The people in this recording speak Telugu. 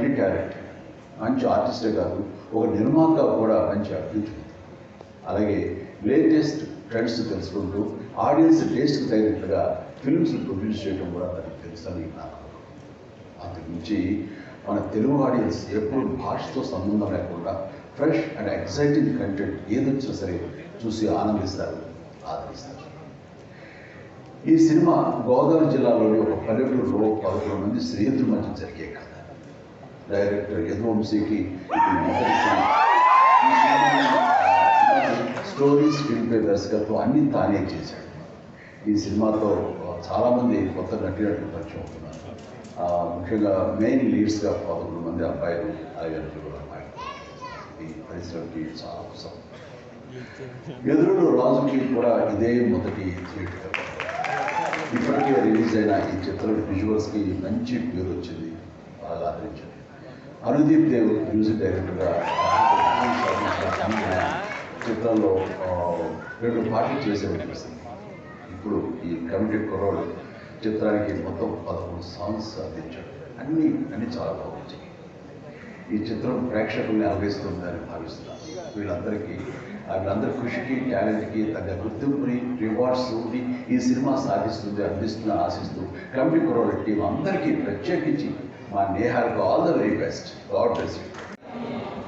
మల్టీ టాలెంట్ మంచి ఆర్టిస్టే కాదు ఒక నిర్మాత కూడా మంచి అభివృద్ధి అలాగే లేటెస్ట్ ట్రెండ్స్ తెలుసుకుంటూ ఆడియన్స్ టేస్ట్కి తగినట్లుగా ఫిల్మ్స్ ప్రొడ్యూస్ చేయడం కూడా తనకు తెలుసని నాకు అంతకుమించి మన తెలుగు ఆడియన్స్ ఎప్పుడు భాషతో సంబంధం లేకుండా ఫ్రెష్ అండ్ ఎక్సైటింగ్ కంటెంట్ ఏదొచ్చినా సరే చూసి ఆనందిస్తారు ఆదరిస్తారు. ఈ సినిమా గోదావరి జిల్లాలోని ఒక పల్లెటూరులో పదకొండు మంది స్నేహితుల మధ్య జరిగే కథ. డైరెక్టర్ యదువంశీకి స్టోరీస్ స్క్రీన్ ప్లే దర్శకత్వం అన్ని తానే చేశాడు. ఈ సినిమాతో చాలామంది కొత్త నటీనటులు పరిచయం అవుతున్నారు. ముఖ్యంగా మెయిన్ లీడ్స్గా పదకొండు మంది అబ్బాయిలు అలాగే నలుగురు అమ్మాయిలు. ఈ పరిశ్రమకి చాలా అవసరం. ఎదురుడు రాజుకి కూడా ఇదే మొదటి థియేటర్ ఇప్పటికే రిలీజ్ అయిన ఈ చిత్రం విజువల్స్కి మంచి పేరు వచ్చింది. బాగా ఆదరించింది అనుదీప్ దేవ్ మ్యూజిక్ డైరెక్టర్గా చిత్రంలో రెండు పాటలు చేసే అనిపిస్తుంది ఇప్పుడు ఈ కమిటీ కుర్రోడు చిత్రానికి మొత్తం పదకొండు సాంగ్స్ అందించాడు. అన్నీ అన్నీ చాలా బాగుంటాయి. ఈ చిత్రం ప్రేక్షకుల్ని అలగిస్తుందని భావిస్తున్నాను వీళ్ళందరికీ వీళ్ళందరి కృషికి టాలెంట్కి తగ్గ గుర్తింపుని రివార్డ్స్ ఈ సినిమా సాధిస్తుంది అందిస్తుందని ఆశిస్తూ కమిటీ కుర్రోడ్ టీం అందరికీ ప్రత్యేకించి My may have all the very best. God bless you.